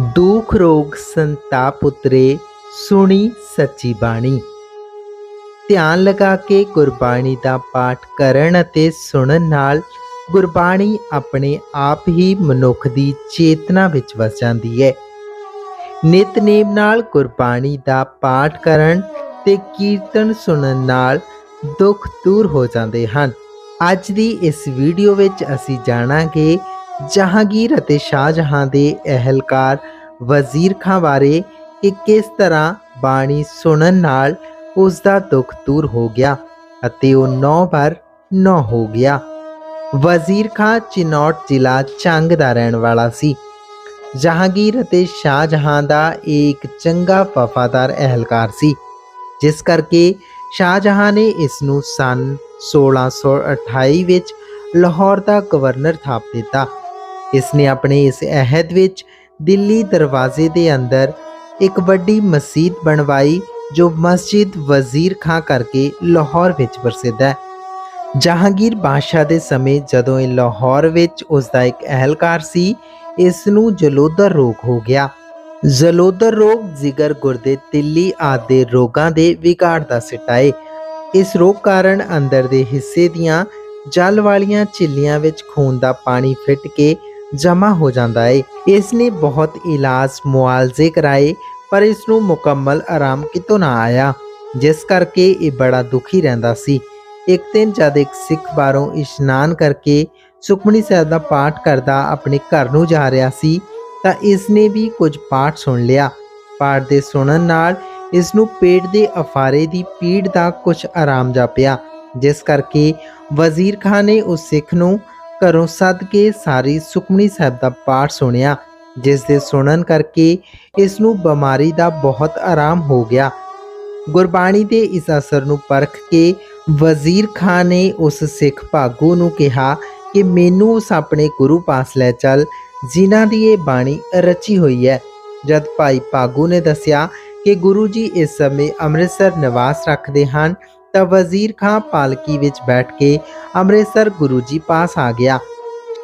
ਦੁਖ, ਰੋਗ, ਸੰਤਾਪ ਉਤਰੇ ਸੁਣੀ ਸੱਚੀ ਬਾਣੀ। ਧਿਆਨ ਲਗਾ ਕੇ ਗੁਰਬਾਣੀ ਦਾ ਪਾਠ ਕਰਨ ਅਤੇ ਸੁਣਨ ਨਾਲ ਗੁਰਬਾਣੀ ਆਪਣੇ ਆਪ ਹੀ ਮਨੁੱਖ ਦੀ ਚੇਤਨਾ ਵਿੱਚ ਵਸ ਜਾਂਦੀ ਹੈ। ਨਿਤਨੇਮ ਨਾਲ ਗੁਰਬਾਣੀ ਦਾ ਪਾਠ ਕਰਨ ਤੇ ਕੀਰਤਨ ਸੁਣਨ ਨਾਲ ਦੁੱਖ ਦੂਰ ਹੋ ਜਾਂਦੇ ਹਨ। ਅੱਜ ਦੀ ਇਸ ਵੀਡੀਓ ਵਿੱਚ ਅਸੀਂ ਜਾਣਾਂਗੇ ਜਹਾਂਗੀਰ ਅਤੇ ਸ਼ਾਹਜਹਾਂ ਦੇ ਅਹਿਲਕਾਰ ਵਜ਼ੀਰ ਖਾਂ ਬਾਰੇ ਕਿ ਕਿਸ ਤਰ੍ਹਾਂ ਬਾਣੀ ਸੁਣਨ ਨਾਲ ਉਸ ਦਾ ਦੁੱਖ ਦੂਰ ਹੋ ਗਿਆ ਅਤੇ ਉਹ ਨੌ ਵਾਰ ਨੌ ਹੋ ਗਿਆ। ਵਜ਼ੀਰ ਖਾਂ ਚਿਨੌਟ ਜ਼ਿਲ੍ਹਾ ਚੰਗ ਦਾ ਰਹਿਣ ਵਾਲਾ ਸੀ। ਜਹਾਂਗੀਰ ਅਤੇ ਸ਼ਾਹਜਹਾਂ ਦਾ ਇੱਕ ਚੰਗਾ ਵਫਾਦਾਰ ਅਹਿਲਕਾਰ ਸੀ, ਜਿਸ ਕਰਕੇ ਸ਼ਾਹਜਹਾਂ ਨੇ ਇਸ ਨੂੰ ਸਨ 1628 ਵਿੱਚ ਲਾਹੌਰ ਦਾ ਗਵਰਨਰ ਥਾਪ ਦਿੱਤਾ। ਇਸ ਨੇ ਆਪਣੇ ਇਸ ਅਹਿਦ ਵਿੱਚ ਦਿੱਲੀ ਦਰਵਾਜ਼ੇ ਦੇ ਅੰਦਰ ਇੱਕ ਵੱਡੀ ਮਸਜਿਦ ਬਣਵਾਈ, ਜੋ ਮਸਜਿਦ ਵਜ਼ੀਰ ਖਾਂ ਕਰਕੇ ਲਾਹੌਰ ਵਿੱਚ ਪ੍ਰਸਿੱਧ ਹੈ। ਜਹਾਂਗੀਰ ਬਾਦਸ਼ਾਹ ਦੇ ਸਮੇਂ ਜਦੋਂ ਇਹ ਲਾਹੌਰ ਵਿੱਚ ਉਸ ਦਾ ਇੱਕ ਅਹਿਲਕਾਰ ਸੀ, ਇਸ ਨੂੰ ਜਲੋਦਰ ਰੋਗ ਹੋ ਗਿਆ। ਜਲੋਦਰ ਰੋਗ ਜਿਗਰ ਗੁਰਦੇ ਤਿੱਲੀ ਆਦਿ ਦੇ ਰੋਗਾਂ ਦੇ ਵਿਗਾੜ ਦਾ ਸਿੱਟਾ ਹੈ ਇਸ ਰੋਗ ਕਾਰਨ ਅੰਦਰ ਦੇ ਹਿੱਸੇ ਦੀਆਂ ਜਲ ਵਾਲੀਆਂ ਝਿੱਲੀਆਂ ਵਿੱਚ ਖੂਨ ਦਾ ਪਾਣੀ ਫਿੱਟ ਕੇ ਜਮ੍ਹਾਂ ਹੋ ਜਾਂਦਾ ਹੈ ਇਸ ਨੇ ਬਹੁਤ ਇਲਾਜ ਮੁਆਲਜੇ ਕਰਾਏ, ਪਰ ਇਸ ਨੂੰ ਮੁਕੰਮਲ ਆਰਾਮ ਕਿਤੋਂ ਨਾ ਆਇਆ। ਜਿਸ ਕਰਕੇ ਇਹ ਬੜਾ ਦੁਖੀ ਰਹਿੰਦਾ ਸੀ। ਇੱਕ ਦਿਨ ਜਦ ਇੱਕ ਸਿੱਖ ਬਾਹਰੋਂ ਇਸ਼ਨਾਨ ਕਰਕੇ ਸੁਖਮਨੀ ਸਾਹਿਬ ਦਾ ਪਾਠ ਕਰਦਾ ਆਪਣੇ ਘਰ ਨੂੰ ਜਾ ਰਿਹਾ ਸੀ, ਤਾਂ ਇਸ ਨੇ ਵੀ ਕੁਝ ਪਾਠ ਸੁਣ ਲਿਆ। ਪਾਠ ਦੇ ਸੁਣਨ ਨਾਲ ਇਸ ਨੂੰ ਪੇਟ ਦੇ ਅਫਾਰੇ ਦੀ ਪੀੜ ਦਾ ਕੁਝ ਆਰਾਮ ਜਾਪਿਆ, ਜਿਸ ਕਰਕੇ ਵਜ਼ੀਰ ਖਾਨ ਨੇ ਉਸ ਸਿੱਖ ਨੂੰ ਘਰੋਂ ਸੱਦ ਕੇ ਸਾਰੀ ਸੁਖਮਨੀ ਸਾਹਿਬ ਦਾ ਪਾਠ ਸੁਣਿਆ, ਜਿਸ ਦੇ ਸੁਣਨ ਕਰਕੇ ਇਸ ਨੂੰ ਬਿਮਾਰੀ ਦਾ ਬਹੁਤ ਆਰਾਮ ਹੋ ਗਿਆ। ਗੁਰਬਾਣੀ ਦੇ ਇਸ ਅਸਰ ਨੂੰ ਪਰਖ ਕੇ ਵਜ਼ੀਰ ਖਾਨ ਨੇ ਉਸ ਸਿੱਖ ਭਾਗੂ ਨੂੰ ਕਿਹਾ ਕਿ ਮੈਨੂੰ ਉਸ ਆਪਣੇ ਗੁਰੂ ਪਾਸ ਲੈ ਚੱਲ, ਜਿਨ੍ਹਾਂ ਦੀ ਇਹ ਬਾਣੀ ਰਚੀ ਹੋਈ ਹੈ। ਜਦ ਭਾਈ ਭਾਗੂ ਨੇ ਦੱਸਿਆ ਕਿ ਗੁਰੂ ਜੀ ਇਸ ਸਮੇਂ ਅੰਮ੍ਰਿਤਸਰ ਨਿਵਾਸ ਰੱਖਦੇ ਹਨ ਤਾਂ ਵਜ਼ੀਰ ਖਾਂ ਪਾਲਕੀ ਵਿੱਚ ਬੈਠ ਕੇ ਅੰਮ੍ਰਿਤਸਰ ਗੁਰੂ ਜੀ ਪਾਸ ਆ ਗਿਆ।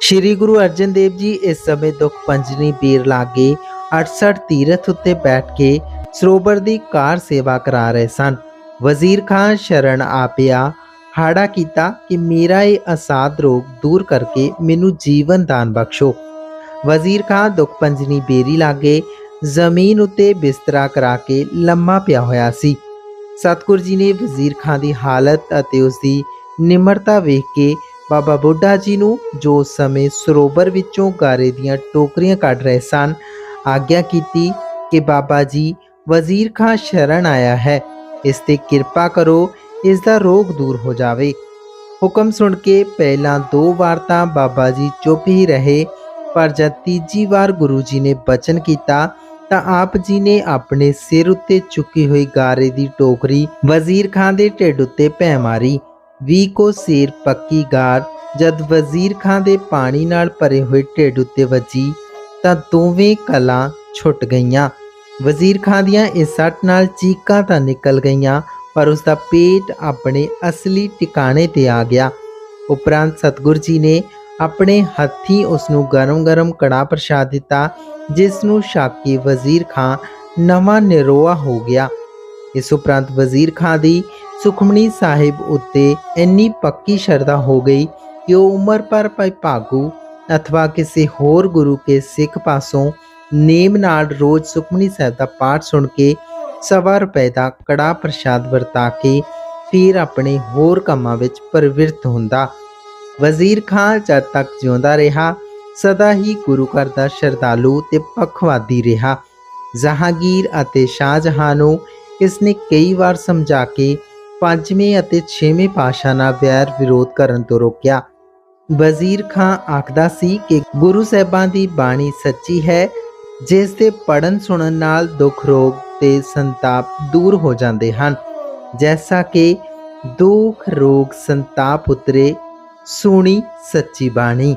ਸ਼੍ਰੀ ਗੁਰੂ ਅਰਜਨ ਦੇਵ ਜੀ ਇਸ ਸਮੇਂ ਦੁਖ ਪੰਜਨੀ ਪੀਰ ਲਾਗੇ 68 ਤੀਰਥ ਉੱਤੇ ਬੈਠ ਕੇ ਸਰੋਵਰ ਦੀ ਕਾਰ ਸੇਵਾ ਕਰਾ ਰਹੇ ਸਨ। ਵਜ਼ੀਰ ਖਾਨ ਸ਼ਰਨ ਆਪਿਆ, ਹਾੜਾ ਕੀਤਾ ਕਿ ਮੇਰਾ ਇਹ ਅਸਾਦ ਰੋਗ ਦੂਰ ਕਰਕੇ ਮੈਨੂੰ ਜੀਵਨ ਦਾਨ ਬਖਸ਼ੋ। ਵਜ਼ੀਰ ਖਾਨ ਦੁਖ ਪੰਜਨੀ ਬੇਰੀ ਲਾਗੇ ਜ਼ਮੀਨ ਉੱਤੇ ਬਿਸਤਰਾ ਕਰਾ ਕੇ ਲੰਮਾ ਪਿਆ ਹੋਇਆ ਸੀ। ਸਤਗੁਰ ਜੀ ਨੇ ਵਜ਼ੀਰ ਖਾਨ ਦੀ ਹਾਲਤ ਅਤੇ ਉਸ ਦੀ ਨਿਮਰਤਾ ਵੇਖ ਕੇ ਬਾਬਾ ਬੁੱਢਾ ਜੀ ਨੂੰ ਜੋ ਸਮੇਂ ਸਰੋਵਰ ਵਿੱਚੋਂ ਗਾਰੇ ਦੀਆਂ ਟੋਕਰੀਆਂ ਕੱਢ ਰਹੇ ਸਨ, ਆਗਿਆ ਕੀਤੀ ਕਿ ਬਾਬਾ ਜੀ ਵਜ਼ੀਰ ਖਾਨ ਸ਼ਰਨ ਆਇਆ ਹੈ, ਇਸ ਤੇ ਕਿਰਪਾ ਕਰੋ, ਇਸ ਦਾ ਰੋਗ ਦੂਰ ਹੋ ਜਾਵੇ। ਹੁਕਮ ਸੁਣ ਕੇ ਪਹਿਲਾਂ ਦੋ ਵਾਰ ਤਾਂ ਬਾਬਾ ਜੀ ਚੁੱਪ ਹੀ ਰਹੇ, ਪਰ ਜਦ ਤੀਜੀ ਵਾਰ ਗੁਰੂ ਜੀ ਨੇ ਬਚਨ ਕੀਤਾ ਤਾਂ ਆਪ ਜੀ ਨੇ ਆਪਣੇ ਸਿਰ ਉੱਤੇ ਚੁੱਕੀ ਹੋਈ ਗਾਰੇ ਦੀ ਟੋਕਰੀ ਵਜ਼ੀਰ ਖਾਨ ਦੇ ਢਿੱਡ ਉੱਤੇ ਭੈ ਮਾਰੀ। ਵੀ ਕੋ ਸਿਰ ਪੱਕੀ ਗਾਰ ਜਦ ਵਜ਼ੀਰ ਖਾਨ ਦੇ ਪਾਣੀ ਨਾਲ ਭਰੇ ਹੋਏ ਢਿੱਡ ਉੱਤੇ ਵੱਜੀ ਤਾਂ ਦੋਵੇਂ ਕਲਾਂ ਛੁੱਟ ਗਈਆਂ। ਵਜ਼ੀਰ ਖਾਨ ਦੀਆਂ ਇਸ ਸੱਟ ਨਾਲ ਚੀਕਾਂ ਤਾਂ ਨਿਕਲ ਗਈਆਂ, ਪਰ ਉਸ ਦਾ ਪੇਟ ਆਪਣੇ ਅਸਲੀ ਟਿਕਾਣੇ ਤੇ ਆ ਗਿਆ। ਉਪਰੰਤ ਸਤਗੁਰ ਜੀ ਨੇ ਆਪਣੇ ਹੱਥੀਂ ਉਸ ਨੂੰ ਗਰਮ-ਗਰਮ ਕੜਾ ਪ੍ਰਸ਼ਾਦ ਦਿੱਤਾ ਜਿਸ ਨੂੰ ਸ਼ਾਕੀ ਵਜ਼ੀਰ ਖਾਂ ਨਵਾਂ ਨਿਰੋਆ ਹੋ ਗਿਆ। ਇਸ ਉਪਰੰਤ ਵਜ਼ੀਰ ਖਾਂ ਦੀ ਸੁਖਮਣੀ ਸਾਹਿਬ ਉੱਤੇ ਇੰਨੀ ਪੱਕੀ ਸ਼ਰਧਾ ਹੋ ਗਈ ਕਿ ਉਹ ਉਮਰ ਪਰ ਭਾਈ ਭਾਗੂ ਅਥਵਾ ਕਿਸੇ ਹੋਰ ਗੁਰੂ ਕੇ ਸਿੱਖ ਪਾਸੋਂ ਨੇਮ ਨਾਲ ਰੋਜ਼ ਸੁਖਮਨੀ ਸਾਹਿਬ ਦਾ ਪਾਠ ਸੁਣ ਕੇ ਸਵਾ ਰੁਪਏ ਦਾ ਕੜਾ ਪ੍ਰਸ਼ਾਦ ਵਰਤਾ ਕੇ ਫਿਰ ਆਪਣੇ ਹੋਰ ਕੰਮਾਂ ਵਿੱਚ ਪ੍ਰਵਿਰਤ ਹੁੰਦਾ। ਵਜ਼ੀਰ ਖਾਨ ਜਦ ਤੱਕ ਜਿਉਂਦਾ ਰਿਹਾ ਸਦਾ ਹੀ ਗੁਰੂ ਘਰ ਦਾ ਸ਼ਰਧਾਲੂ ਤੇ ਪਖਵਾਦੀ ਰਿਹਾ। ਜਹਾਂਗੀਰ ਅਤੇ ਸ਼ਾਹਜਹਾਂ ਨੂੰ ਇਸ ਨੇ ਕਈ ਵਾਰ ਸਮਝਾ ਕੇ ਪੰਜਵੇਂ ਅਤੇ ਛੇਵੇਂ ਪਾਸ਼ਾ ਨਾਲ ਵੈਰ ਵਿਰੋਧ ਕਰਨ ਤੋਂ ਰੋਕਿਆ। ਵਜ਼ੀਰ ਖਾਨ ਆਖਦਾ ਸੀ ਕਿ ਗੁਰੂ ਸਾਹਿਬਾਂ ਦੀ ਬਾਣੀ ਸੱਚੀ ਹੈ, ਜਿਸ ਦੇ ਪੜਨ ਸੁਣਨ ਨਾਲ ਦੁੱਖ ਰੋਗ ਤੇ ਸੰਤਾਪ ਦੂਰ ਹੋ ਜਾਂਦੇ ਹਨ। ਜੈਸਾ ਕਿ ਦੁੱਖ ਰੋਗ ਸੰਤਾਪ ਉਤਰੇ, ਸੁਣੀ ਸੱਚੀ ਬਾਣੀ।